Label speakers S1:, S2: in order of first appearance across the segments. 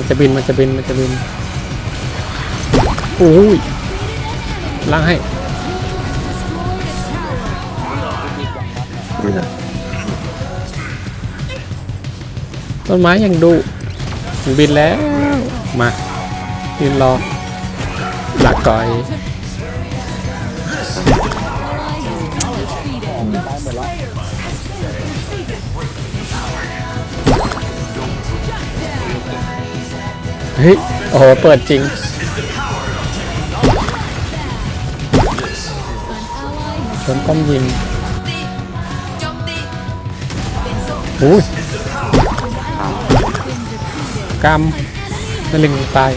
S1: มันจะบินมันจะบินมันจะบินโอ้ยล้างให้ต้นไม้ยังดุบินแล้ว มาบินรอหลักก่อย เฮ้ย โอ้โห เปิดจริง โดนป้อมยิงอุ้ยกรรมนลิงตาย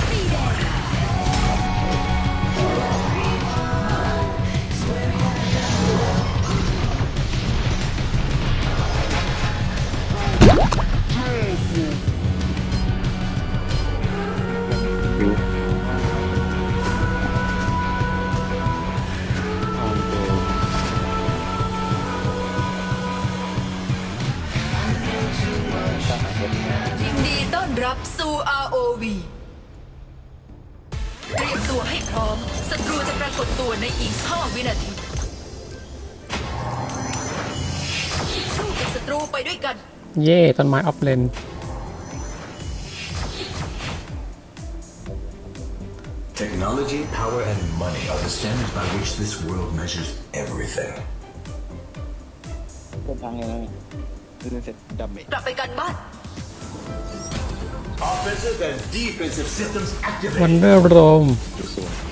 S2: รูไปด้วยกัน
S1: เย่ต้นไม้ออฟเลน
S3: Technology, power, and money are the standards by which this world measures everything.
S4: ต้นทางยังไงเล่นเสร็จดัมเมจ
S2: กลับไปกันบ้าน
S3: Offensive and defensive systems
S1: วัน
S3: activated.
S1: เดอร์โรม
S4: ดูสูงดี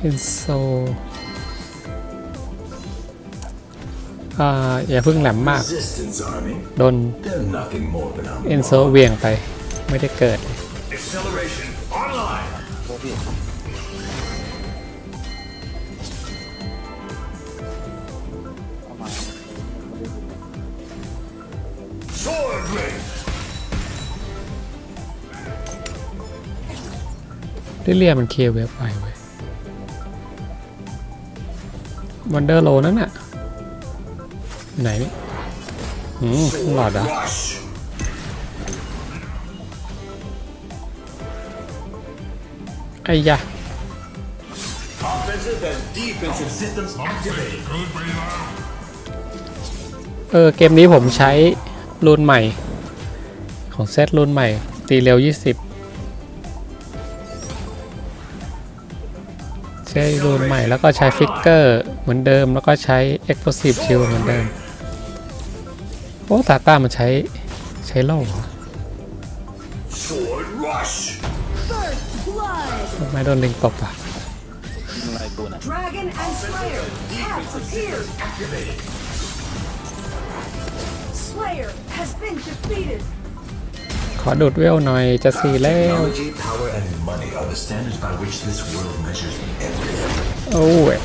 S1: เอนโซอ่าอย่าเพิ่งแหลมมาก
S3: Resistance army.
S1: โดน
S3: They're nothing more than a
S1: เอนโซเวียงไป ไม่ได้เกิด
S3: acceleration online.
S4: โทษพี่เอามา
S3: Sword ring.
S1: ลิเลียมันเคเวฟไปเว้ย วันเดอร์โลนั่นน่ะ ไหนนี่อืมหลอดอะไอ้ยะเออ เกมนี้ผมใช้รุ่นใหม่ ของเซตรุ่นใหม่ ตีเร็ว 20 ใช้รุ่นใหม่แล้วก็ใช้ฟิกเกอร์เหมือนเดิมแล้วก็ใช้ Explosive Shield เหมือนเดิม โอ้ตาต้ามันใช้ใช้โล่เหรอ
S3: Sword rush.
S1: ทำไมโดนลิงตบอะ
S4: อะไรกูน่ะ
S1: อดูดเวลหน่อยจะสี่แล้ว
S3: Technology, power, and money are the standards by which this world measures everything.
S1: โอ้ย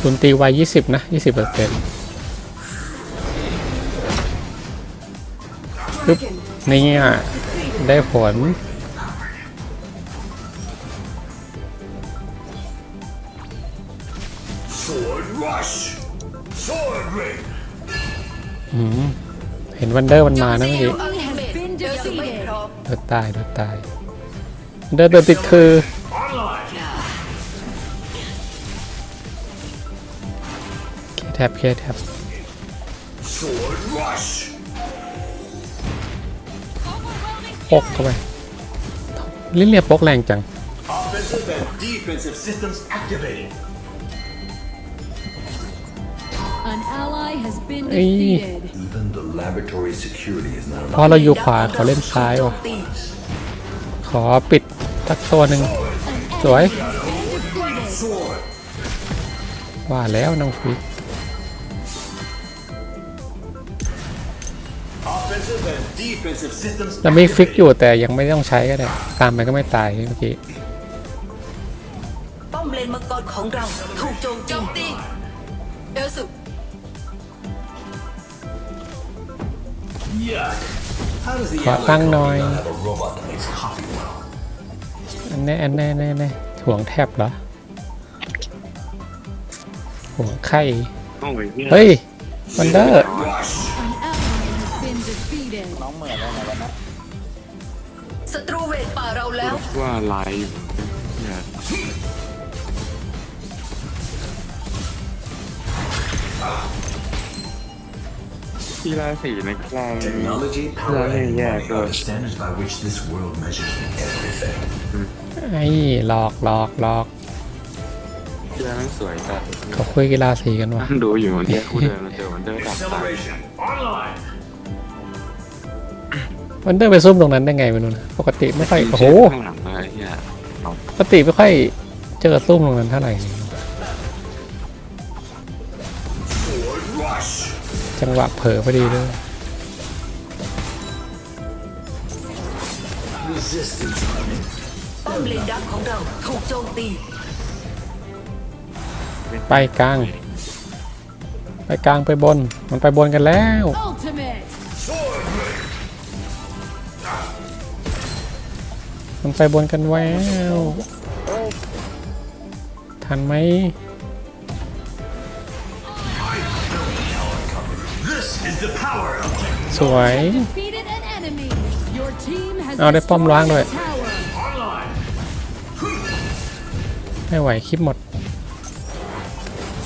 S1: คุณตีไวยี่สิบนะยี่สิบเปอร์เซ็นต์ปึ๊บ
S5: Dragon
S1: นี่อะ
S5: defeated.
S1: ได้ผล เห็นวันเดอร์มันมานะเมื่อกี้
S2: อัลติเมทเจอสิ่งไม่พร้อม
S1: โดนตายโดนตายเดินโดนติดคือ
S3: Online.
S1: เคแทบเคแทบ
S3: Sword rush.
S1: ปกเข้าไปลิ้นเรียบปกแรงจัง
S6: An ally has been
S1: Ê.
S6: defeated.
S3: Even the laboratory security is not
S1: พอเราอยู่ขวาเขาเล่นซ้าย
S2: โจ
S1: ว่ะ
S2: มตี
S1: ขอปิดสักตัวหนึ่งสวย
S3: Sword.
S1: ว่าแล้วน้องฟิก
S3: Offensive and defensive systems
S1: แล้วมีฟิก
S3: activated.
S1: อยู่แต่ยังไม่ต้องใช้ก็ได้ ตามไปก็ไม่ตายเมื่อกี้
S2: ป้อมเลนมังกรของเราถูกโจมตีเอลสุ
S3: not have a robot that makes coffee well?
S1: อันแน่อันแน่แน่แน่ห่วงแทบเหรอห่วงไข่
S7: โอ้ยเหี้ย
S1: เฮ้ยวันเดอร์
S6: An ally has been defeated.
S4: น้องเหมือนอะไรวะนะ
S2: ศัตรูเวทป่าเราแล้ว
S7: ว่าลายอยู่เนี่ย กีฬาสีในคลอง
S3: Technology, power,
S7: Yeah,
S3: and
S7: yeah,
S3: money
S7: go.
S3: are the standards by which this world measures everything.
S1: ไอ้หลอกหลอกหลอก
S7: กีฬามันสวยจัด
S1: เขาคุยกีฬาสีกันวะ
S7: นั่งดูอยู่มันเดินคู่เดินมันเดินมันเดินดับตาย
S3: online.
S1: วันเดอร์ไปซุ่มตรงนั้นได้ไงไม่รู้นะปกติไม่ค่อยโอ้โห
S7: ข้างหลังเลยเนี่ยเรา
S1: ปกติไม่ค่อยเจอซุ่มตรงนั้นเท่าไหร่ จังหวะเผลอพอดีเลย
S3: Resistance running.
S2: ป้อมเลนดักของเราถูกโจมตี
S1: ไปกลาง ไปกลางไปบน มันไปบนกันแล้ว
S6: Ultimate.
S1: มันไปบนกันแล้ว ทันไหม วย
S6: Defeated an enemy. Your team has
S1: เอาได้ป้อมล้างด้วย
S6: destroyed a tower.
S3: online.
S1: ไม่ไหวคลิปหมด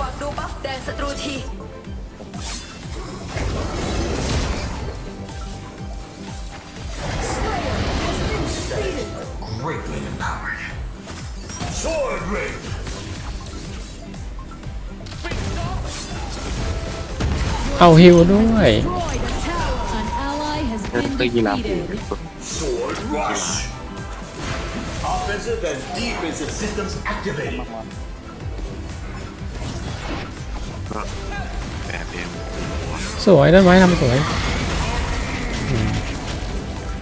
S2: ฝากดูบัฟแดงศัตรูที
S3: Greatly empowered. Sword ring.
S1: เอาฮิวด้วย
S6: has
S7: เดิน
S6: been
S7: ไปกีฬาสี
S6: defeated.
S3: Sword rush. Offensive and defensive systems activated.
S7: ก็แบบเอง
S1: สวยต้นไม้ทำสวย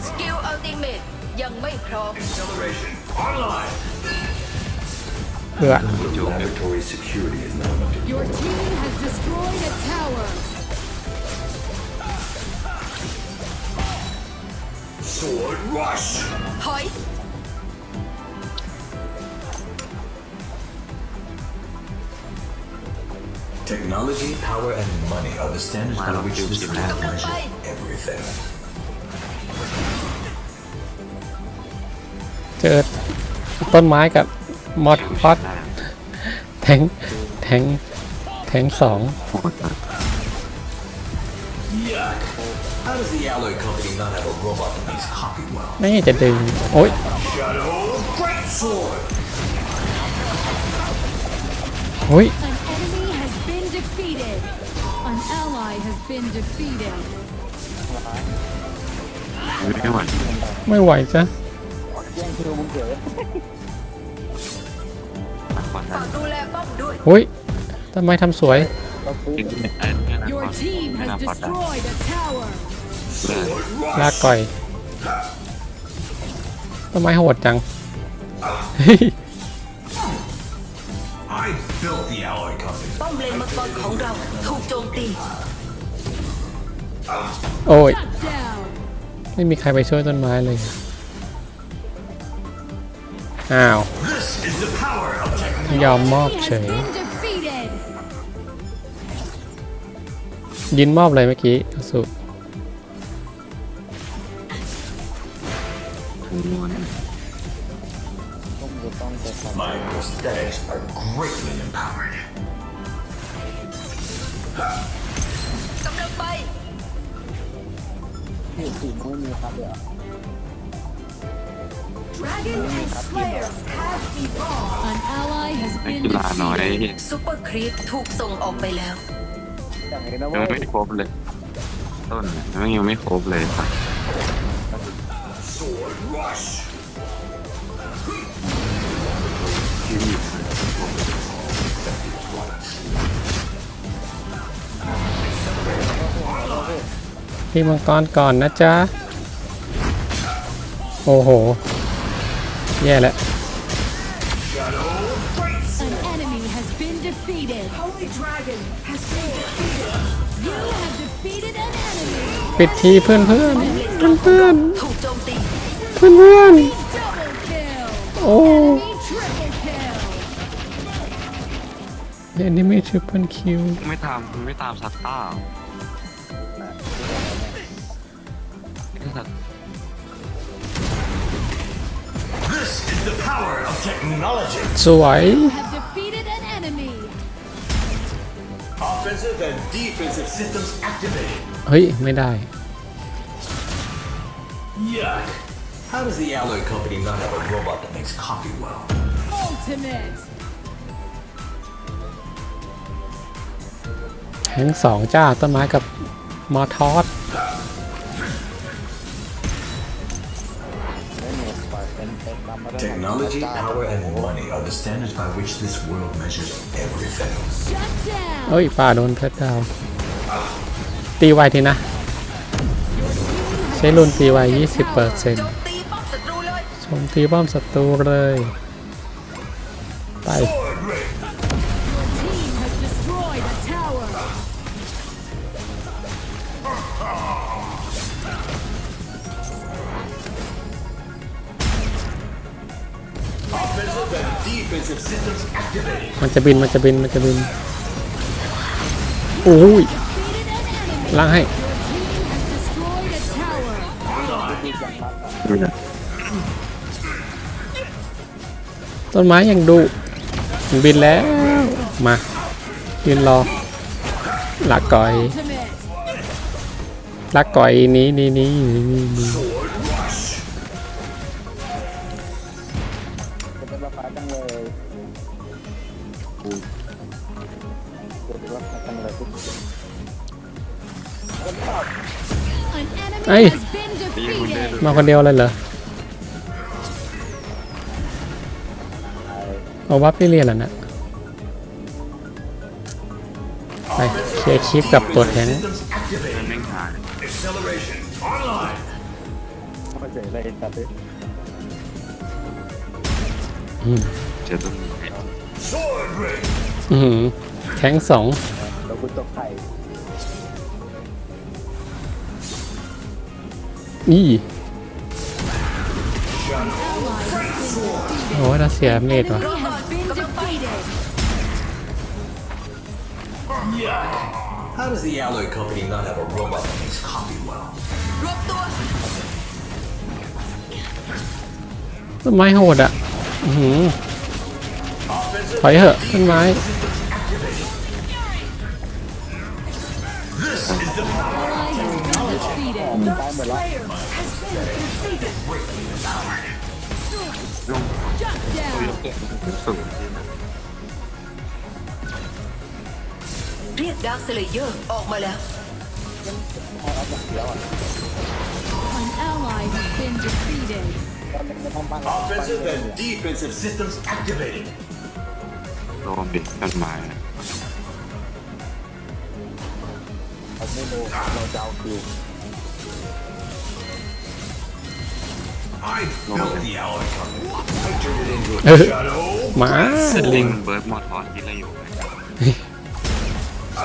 S2: สกิลอัลติเมตยังไม่พร้อม
S3: Acceleration online.
S1: เพื่อ
S3: Laboratory security is now under
S6: Your team has destroyed a tower.
S3: Sword rush.
S2: ถอย
S3: Technology, power, and money are the standards by which this world measures everything.
S1: เจอต้นไม้กับมอดพอดแทงแทงแทงสอง
S7: โหดมาก
S3: Yuck. How does the alloy company not have a robot that makes copy well?
S1: ไม่จะดึง โอ๊ย
S3: Shadow Great Sword.
S1: โอ๊ย
S6: An enemy has been defeated. An ally has been defeated.
S7: ไม่ไหว
S1: ไม่ไหวจ้ะ
S4: แย่งคิวมึงเก๋
S7: มากกว่านั้
S2: ฝานกดูแลป้อมด้วย
S1: โอ๊ยต้นไม้ทำสวย
S4: เราซื้อ
S7: จริงๆไอ้เนี่ยนะ
S6: Your team
S7: ไม่
S6: has
S7: น่าพอได้
S6: destroyed a tower.
S7: เลย
S1: ลากก่อยต้นไม้โหดจัง
S3: I built the alloy company.
S2: ป้อมเลนมังกรของเราถูกโจมตี
S1: โอ้ย
S6: Shut down.
S1: ไม่มีใครไปช่วยต้นไม้เลย อ้าว
S3: This is the power of technology.
S1: ยอมมอบ
S6: He
S1: เฉ
S6: has
S1: ย
S6: been defeated.
S1: ยินมอบเลยเมื่อกี้สุ
S7: ถึ งนวล
S4: ต้องจะต้องจะท
S3: My prosthetics are greatly empowered.
S2: กำลังไปำ
S4: ที่สี่ไม่มีครับเดี๋ยว
S5: Dragon and Slayer have evolved.
S6: An ally has
S7: นัก
S6: been
S7: กีฬาน้อย
S6: defeated.
S2: ซูเปอร์ครีปถูกส่งออกไปแล้ว
S4: อย่างนี้นะ
S7: ยัง
S4: เว้
S7: ไม่ครบเลย ต้นเนี่ยมันยังไม่ครบเลยครับ
S3: Sword rush.
S7: ที่นี่
S1: พี่มังกรก่อนนะจ๊ะ โอ้โห แย่แล้ว
S6: An enemy has been defeated.
S5: Holy Dragon has been defeated.
S6: You have defeated an enemy.
S1: ปิดทีเพื่อนเพื่อน
S2: ป้อมเลนกลางของเราถูกโจมตี
S1: เพื่อนเพื่อน
S6: Double kill.
S1: โอ้โอ้
S6: Enemy triple kill.
S1: enemy triple kill
S7: ไม่ตามไม่ตามซัตต้าไอ้สัตว์
S3: This is the power of technology.
S1: สวย
S6: You have defeated an enemy.
S3: Offensive and defensive systems activated.
S1: เฮ้ย ไม่ได้
S3: Yuck. How does the alloy company not have a robot that makes coffee well?
S6: Ultimate.
S1: ทั้งสองจ้าต้นไม้กับมอทอส
S4: ไม่มีปล่อยเป็นเป็นตามมาได้
S3: Technology, power, and money are the standards by which this world measures everything.
S6: Shut down.
S1: เอ้ยป่าโดนเพชรดาว ตีไวทีนะ ใช้รุนตีไว20เปอร์เซ็น
S2: โจ
S1: ต์
S2: มตีป้อมศัตรูเลย
S1: ไป มันจะบิน มันจะบิน มันจะบิน โอ้ยล้างให้
S7: ดูนะ
S1: ต้นไม้ยังดุบินแล้ว มายืนรอลักก่อยลักก่อยนี้นี่นี่นี่นี่
S7: ไอ้
S1: มาคนเดียวเลยเหรอ เอาวับไปเรียนแล้วนะไปเคลียร์คลิปกับตัวแทง
S3: Systems
S7: เดิ
S3: activated.
S7: นแม่งหาย
S3: Acceleration online.
S4: ไม่เฉยเลยแต่ที่
S7: เจอต้นไม้
S3: Sword ring.
S1: อือหือแทงสอง
S4: เราคุณตกไข่
S1: นี่
S6: Ally has been
S1: โอ้ยเราเสียเมดว่ะ
S3: Yuck. How does the alloy company not have a robot that makes coffee well?
S2: รวบตัว
S1: ต้นไม้โหดอ่ะ อือหือ
S3: Offensive
S1: ถอยเหอะต้นไม้
S3: This is the power.
S6: Ally has been defeated.
S4: ตายหมดแล้ว
S6: Shut down.
S2: เรียกดาร์คสเลเยอร์ออกมาแล้ว
S6: An ally has been defeated.
S4: ตอนนี้ในห้องบ้าน
S3: Offensive and defensive systems activated.
S7: โดนบิดต้นไม้นะ
S4: เราไม่รู้เราจะเอาคิว
S3: I built the alloy company. I turned it into
S1: Uh.
S3: a shadow.
S1: หมา
S7: ลิงเบิร์ดมอทอสกินอะไรอยู่ไหม
S8: เ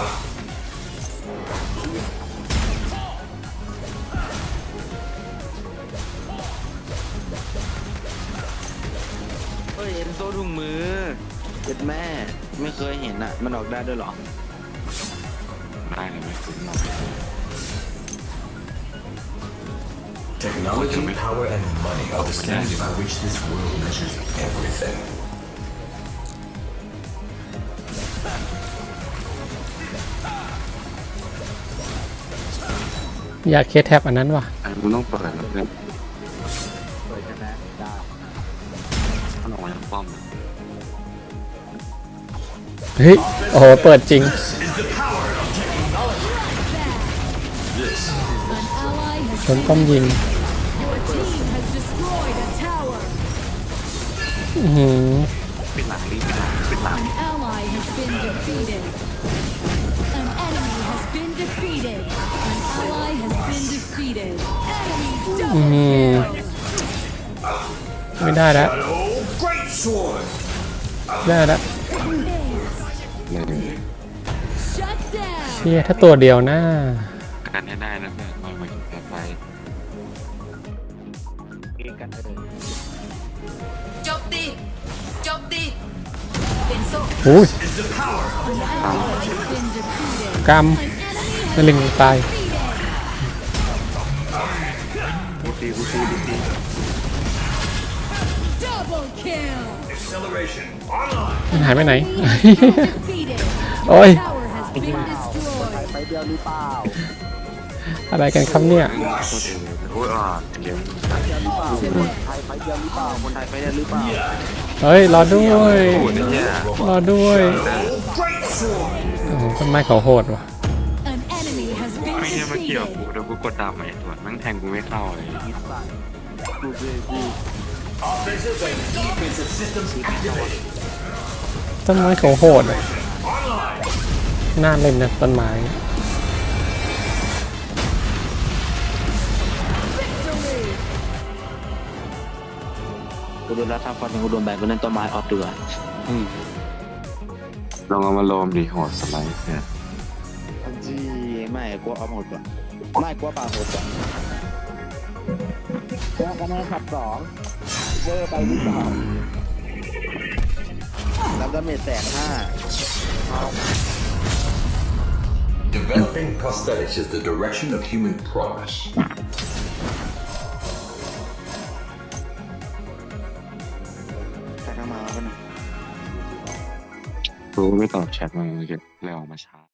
S8: ฮ้ย เอ็นโซถุงมือเจ็ดแม่ ไม่เคยเห็นอะ มันออกได้ด้วยเหรอ
S7: ได้เลยไหมคุณหมอ
S3: Technology, power, and money are the standards by which this world measures everything.
S1: อยากเคสแท็บอันนั้นว่ะ
S7: ไอ้มึงต้องเปิดแล้วเพื่อน
S4: เปิดใช่ไหมได้
S7: มันออกมาจากป้อมนะ
S1: เฮ้ยโอ้โหเปิดจริง
S3: This is the power of technology. This
S6: An ally has
S1: โดนป้อมยิง
S6: your team has destroyed a tower.
S1: อือหือ
S7: ปิดหลังรีบปิดหลังปิดหลัง
S6: An ally has been defeated. An enemy has been defeated. An ally has been defeated. Enemy double
S1: Mhm.
S6: kill.
S1: ไม่ได้แล้ว
S3: shadow great sword.
S1: ได้แล้ว
S7: เลย
S6: Shut down.
S1: เชี่ยถ้าตัวเดียวนะ
S7: กันให้ได้นะเพื่อนไม่ไม่แพ้ไป
S4: เกกันเออ
S2: จบตีโจมตีเป็นโซ่
S1: อุ้ย
S6: An ally has been defeated.
S1: กรรม
S6: An
S1: นั่นลิงตาย
S8: กูตีกูตีกูตี
S1: มันหายไปไหน โอ้ย
S4: ไปเดียวหรือเปล่า
S1: อะไรกันครับเนี่ย
S7: โคตรเอเลยโอ้ยอะเดี๋ยว
S4: ไทยไปเดียวหรือเปล่า
S8: คนไทยไปได้หรือเปล่า
S1: เฮ้ย รอด้วย
S7: โอ้ยเนี่ย
S1: รอด้วยโอ้ต้นไม้เขาโหดว่ะ
S7: ม่เนี่ยมาเกี่ยว
S6: defeated.
S7: กูเดี๋ยวกูกดดาบใหม่ส่วนแม่งแทงกูไม่เข้าเลย
S8: กูคือกู
S1: ต้นไม้เขาโหดอะน่าเล่นนะต้นไม้
S8: กูโดนรัดทับฟันกูโดนแบกกูเล่นต้นไม้ออฟดีกว่า
S7: ลองเอามาโลมดิโหดสไลด์เนี่ย
S8: จี ไม่กลัวออฟหมดกว่าไม่กลัวป่าหมดกว่า
S4: แล้วคะแนนขับสองเวอร์ไปหรือเปล่า
S8: รับดาเมจแสนห้า
S3: Developing prosthetics is the direction of human progress.
S8: ใครเข้ามาแล้วกันนะ
S7: กูไม่ตอบแชทมาเมื่อกี้เลยออกมาช้า